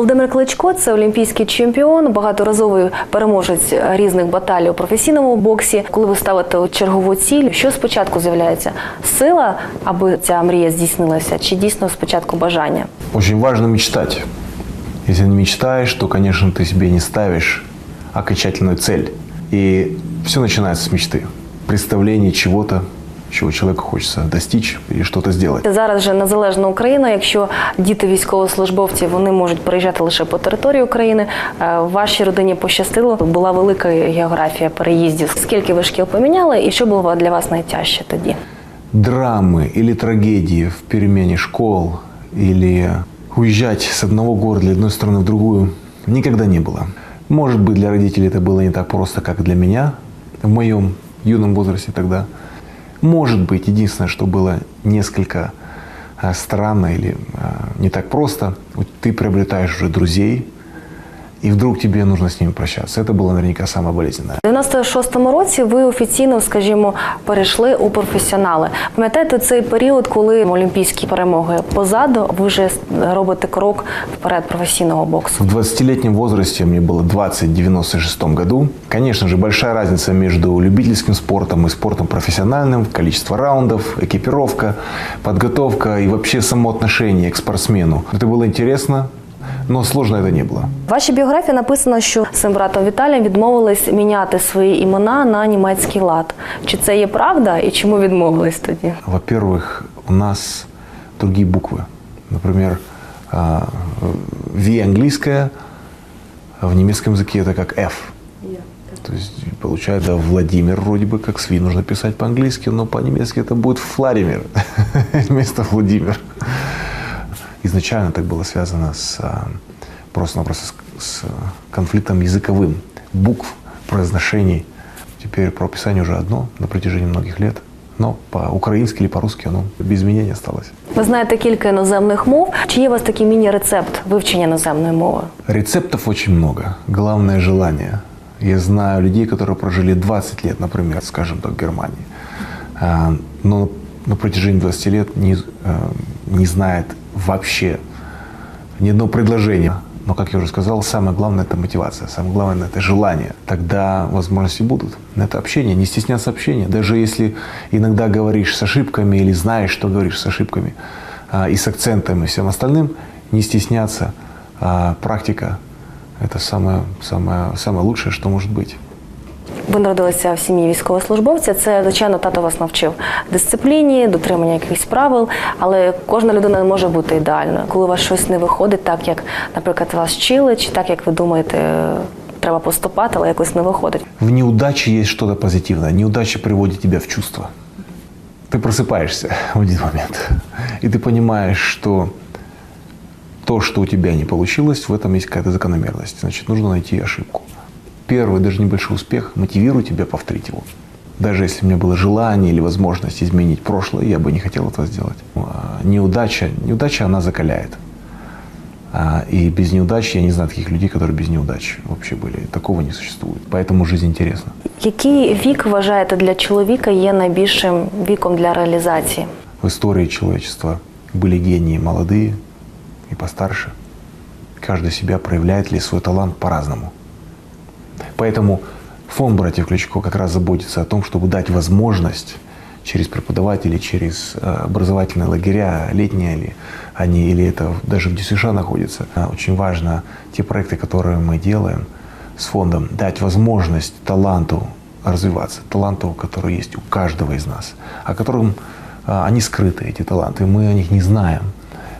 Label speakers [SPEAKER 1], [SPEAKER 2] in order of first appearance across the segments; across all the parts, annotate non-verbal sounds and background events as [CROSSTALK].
[SPEAKER 1] Володимир Кличко це олімпійський чемпіон, багаторазовий переможець різних баталій у професійному боксі. Коли ви ставите чергову ціль, що спочатку з'являється? Сила, аби ця мрія здійснилася, чи дійсно спочатку бажання?
[SPEAKER 2] Очень важно мечтать. Если не мечтаешь, то, конечно, ты себе не ставишь окончательную цель. И все начинается с мечты. Представление чего-то, чего человеку хочется достичь и что-то сделать.
[SPEAKER 1] Зараз же незалежна Україна. Якщо діти військовослужбовців вони можуть приїжджати лише по території України. е, Вашій родині пощастило. Була велика географія переїздів. Скільки ви шкіл поміняли, і що було для вас найтяжче тоді?
[SPEAKER 2] Драмы или трагедии в перемене школ или уезжать с одного города или одной страны в другую никогда не было. Может быть, для родителей это было не так просто, как для меня в моем юном возрасте тогда. может быть, единственное, что было несколько а, странно или а, не так просто, ты приобретаешь уже друзей, и вдруг тебе нужно с ними прощаться. Это было наверняка самое болезненное.
[SPEAKER 1] У 96-му році ви офіційно, скажімо, перейшли у професіонали. Пам'ятаєте цей період, коли олімпійські перемоги позаду, ви вже робите крок вперед професійного боксу?
[SPEAKER 2] В 20-летнем возрасте, мне было 20 в 96 году, конечно же, большая разница между любительским спортом и спортом профессиональным, количество раундов, экипировка, подготовка и вообще само отношение к спортсмену. Это было интересно, но сложно это не было.
[SPEAKER 1] В вашій біографії написано, що з цим братом Віталієм відмовились міняти свої імена на німецький лад. Чи це є правда і чому відмовились тоді?
[SPEAKER 2] Во-первых, у нас другие буквы. Например, а, V английская, а в немецком языке это как F. То есть получается Владимир вроде бы как с V нужно писать по-английски, но по-немецки это будет Владимир [LAUGHS] вместо Владимир. Изначально так было связано с а, просто-напросто с, с конфликтом языковым, букв, произношений. Теперь правописание уже одно на протяжении многих лет, но по-украински или по-русски оно без изменений осталось.
[SPEAKER 1] Ви знаєте кілька іноземних мов. Чи є у вас такий міні-рецепт вивчення іноземної мови?
[SPEAKER 2] Рецептов очень много. Главное желание. Я знаю людей, которые прожили 20 лет, например, скажем так, в Германии, а, но на протяжении 20 лет не, э, не знает вообще ни одного предложения. Но, как я уже сказал, самое главное – это мотивация, самое главное – это желание. Тогда возможности будут. Это общение, не стесняться общения. Даже если иногда говоришь с ошибками или знаешь, что говоришь с ошибками, а, и с акцентами и всем остальным, не стесняться. А, Практика – это самое, самое, самое лучшее, что может быть.
[SPEAKER 1] Ви народилися в сім'ї військовослужбовця. Це, звичайно, тато вас навчив дисципліні, дотримання якихось правил, але кожна людина не може бути ідеальною. Коли у вас щось не виходить, так як, наприклад, вас вчили, чи так, як ви думаєте, е, треба поступати, але якось не виходить.
[SPEAKER 2] В неудаче есть что-то позитивное. Неудача приводит тебя в чувство. Ты просыпаешься в один момент, и ты понимаешь, что то, что у тебя не получилось, в этом есть какая-то закономерность. Значит, нужно найти ошибку. Первый, даже небольшой успех мотивирует тебя повторить его. Даже если у меня было желание или возможность изменить прошлое, я бы не хотел этого сделать. А, Неудача, неудача, она закаляет. А, И без неудач, я не знаю таких людей, которые без неудач вообще были. Такого не существует. Поэтому жизнь интересна.
[SPEAKER 1] Який вік вважаєте для чоловіка є найбільшим віком для реалізації?
[SPEAKER 2] В истории человечества были гении молодые и постарше. Каждый себя проявляет ли свой талант по-разному. Поэтому фонд «Братьев Кличко» как раз заботится о том, чтобы дать возможность через преподавателей, через э, образовательные лагеря, летние ли они, или это даже в ДЮСШ находится. А, Очень важно те проекты, которые мы делаем с фондом, дать возможность таланту развиваться, таланту, который есть у каждого из нас, о котором а, они скрыты, эти таланты, мы о них не знаем.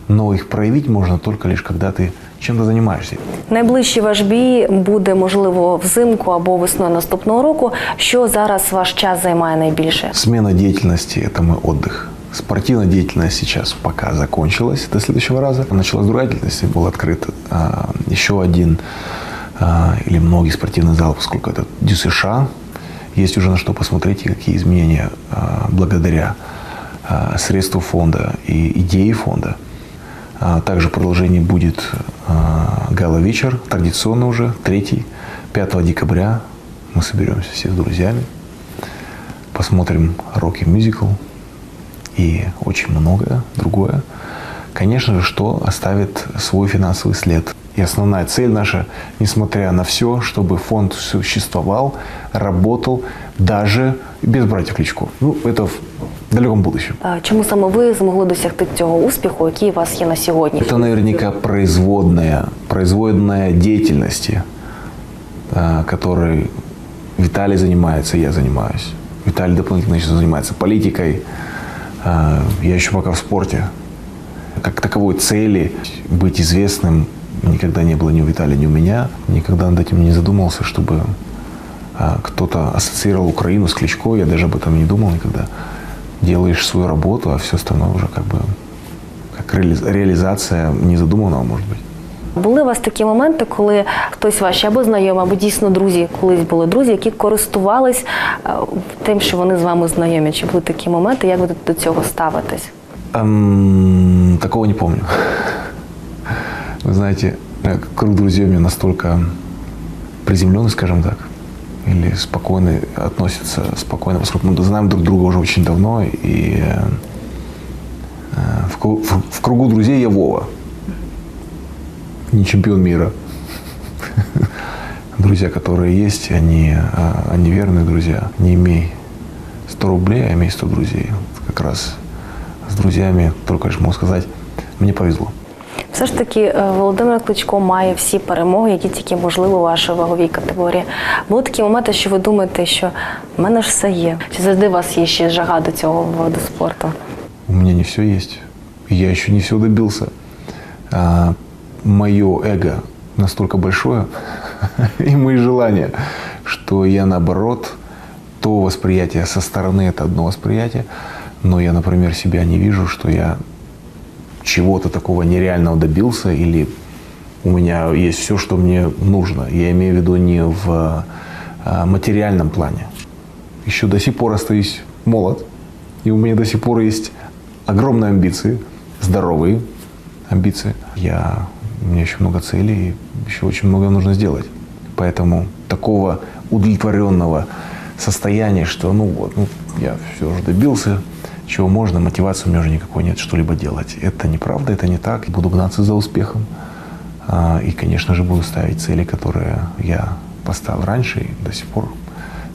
[SPEAKER 2] Но их проявить можно только лишь когда ты чем-то занимаешься.
[SPEAKER 1] Найближчий ваш бій буде можливо взимку або весною наступного року. Що зараз ваш час займає найбільше?
[SPEAKER 2] Смена деятельности – это мой отдых. Спортивная деятельность сейчас пока закончилась до следующего раза. Началась другая деятельность, и был открыт а, еще один а, или многие спортивные залы, поскольку это ДЮСШ. Есть уже на что посмотреть и какие изменения а, благодаря а, средству фонда и идеи фонда. а, Также в продолжении будет а, гала-вечер, традиционно уже, третий, 5 декабря. Мы соберемся все с друзьями, посмотрим рок-мюзикл и очень многое другое. Конечно же, что оставит свой финансовый след. И основная цель наша, несмотря на все, чтобы фонд существовал, работал даже без братьев Кличко. Ну, это в далеком будущем.
[SPEAKER 1] Е, Чому саме ви змогли досягти цього успіху, який у вас є на сьогодні?
[SPEAKER 2] Это наверняка производная, производная деятельности, а, которой Виталий занимается, я занимаюсь. Виталий дополнительно еще занимается политикой. а, Я еще пока в спорте. Как таковой цели быть известным никогда не было ни у Виталия, ни у меня. Никогда над этим не задумывался, чтобы а, кто-то ассоциировал Украину с Кличко. Я даже об этом не думал никогда. Делаешь свою работу, а все остальное уже как бы как реали- реализация незадуманного, может быть.
[SPEAKER 1] Були у вас такі моменти, коли хтось ваші або знайомі, або дійсно друзі, колись були друзі, які користувались е, тим, що вони з вами знайомі? Чи були такі моменти? Як ви до цього ставитесь?
[SPEAKER 2] Эм, такого не помню. Вы знаете, э, круг друзей у меня настолько приземленный, скажем так, или спокойный, относится спокойно, поскольку мы знаем друг друга уже очень давно, и э, в, в- в кругу друзей я Вова, не чемпион мира. [LAUGHS] Друзья, которые есть, они, э, они верные друзья. Не имей 100 рублей, а имей 100 друзей. Как раз с друзьями, только лишь могу сказать, мне повезло.
[SPEAKER 1] Все ж таки, е, Володимир Кличко має всі перемоги, які тільки можливо у вашій ваговій категорії. Були такі моменти, що ви думаєте, що в мене ж все є. Чи завжди у вас є ще жага до цього виду спорту?
[SPEAKER 2] У меня не все есть. И Я еще не все добился. А, мое эго настолько большое, [LAUGHS] и мои желания, что я наоборот, то восприятие со стороны это одно восприятие, но я, например, себя не вижу, что я чего-то такого нереального добился или у меня есть все, что мне нужно. Я имею в виду не в а, материальном плане. Еще до сих пор остаюсь молод, и у меня до сих пор есть огромные амбиции, здоровые амбиции. Я, у меня еще много целей, и еще очень много нужно сделать. Поэтому такого удовлетворенного состояния, что ну вот, ну, я все уже добился, чего можно, мотивации у меня уже никакой нет что-либо делать. Это неправда, это не так. Буду гнаться за успехом. А, И, конечно же, буду ставить цели, которые я поставил раньше и до сих пор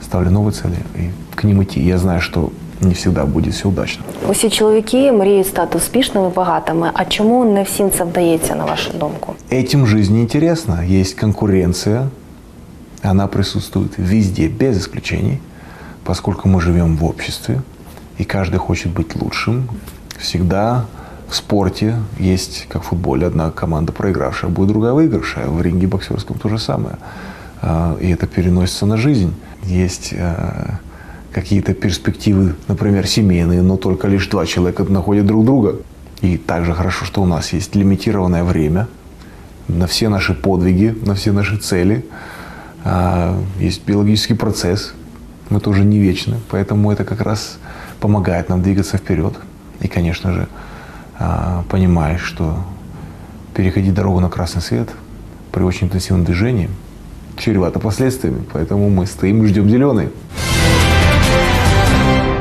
[SPEAKER 2] ставлю новые цели и к ним идти. Я знаю, что не всегда будет все удачно.
[SPEAKER 1] Усі чоловіки мріють стати успішними, багатими. А чому не всім це вдається, на вашу думку?
[SPEAKER 2] Этим жизнь неинтересна. Есть конкуренция. Она присутствует везде, без исключений, поскольку мы живем в обществе, и каждый хочет быть лучшим. Всегда в спорте есть, как в футболе, одна команда проигравшая, будет другая выигравшая. В ринге боксерском то же самое. А, И это переносится на жизнь. Есть э, какие-то перспективы, например, семейные, но только лишь два человека находят друг друга. И также хорошо, что у нас есть лимитированное время на все наши подвиги, на все наши цели. А, Есть биологический процесс, мы тоже не вечны, поэтому это как раз помогает нам двигаться вперед. И, конечно же, а, понимаешь, что переходить дорогу на красный свет при очень интенсивном движении чревато последствиями, поэтому мы стоим и ждем зеленый.